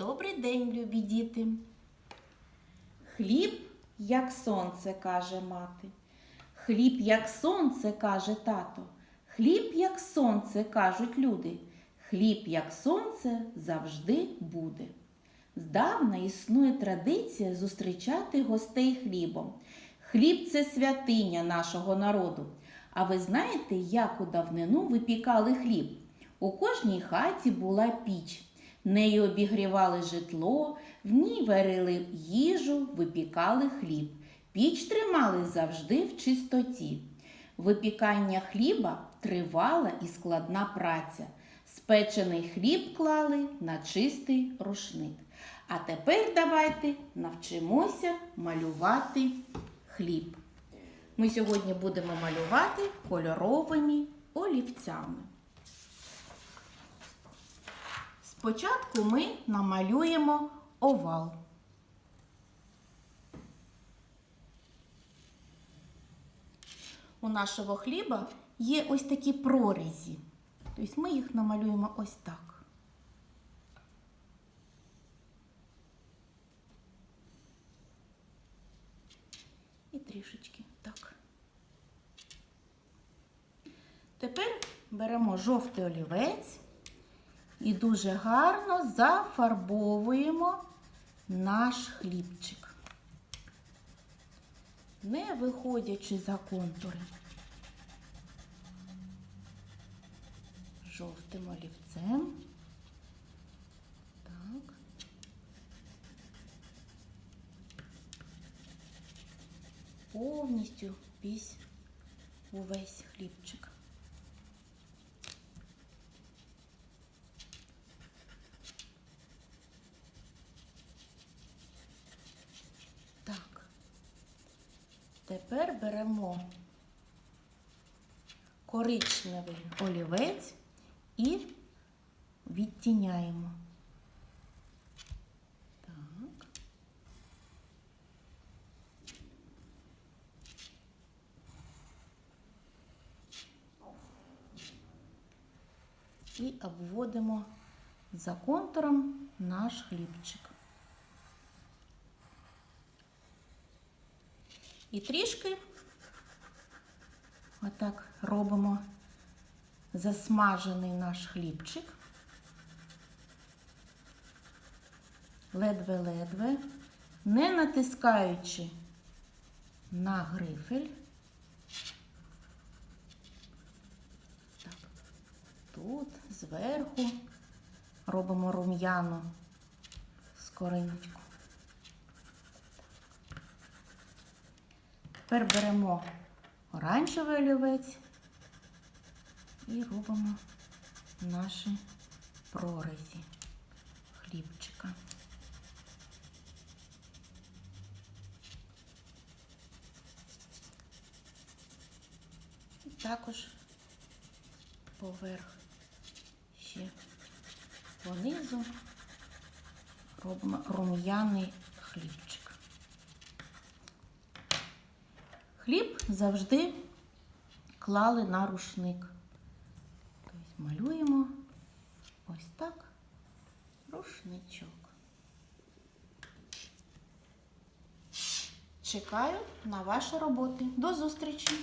Добрий день, любі діти. Хліб, як сонце, каже мати. Хліб, як сонце, каже тато. Хліб, як сонце, кажуть люди. Хліб, як сонце, завжди буде. Здавна існує традиція зустрічати гостей хлібом. Хліб це святиня нашого народу. А ви знаєте, як у давнину випікали хліб? У кожній хаті була піч. Нею обігрівали житло, в ній варили їжу, випікали хліб. Піч тримали завжди в чистоті. Випікання хліба тривала і складна праця. Спечений хліб клали на чистий рушник. А тепер давайте навчимося малювати хліб. Ми сьогодні будемо малювати кольоровими олівцями. Спочатку ми намалюємо овал. У нашого хліба є ось такі прорізі. Тобто ми їх намалюємо ось так. І трішечки так. Тепер беремо жовтий олівець і дуже гарно зафарбовуємо наш хлібчик, не виходячи за контури. Жовтим олівцем. Так. Повністю весь увесь хлібчик. Так. Тепер беремо коричневий олівець і відтіняємо. Так. І обводимо за контуром наш хлібчик. І трішки отак робимо засмажений наш хлібчик. Ледве-ледве, не натискаючи на грифель. Так, тут зверху робимо рум'яну скориночку. Тепер беремо оранжевий олівець і робимо наші прорізі хлібчика. І також поверх ще понизу робимо рум'яний хлібчик. Хліб завжди клали на рушник. Тобто малюємо ось так рушничок. Чекаю на ваші роботи. До зустрічі!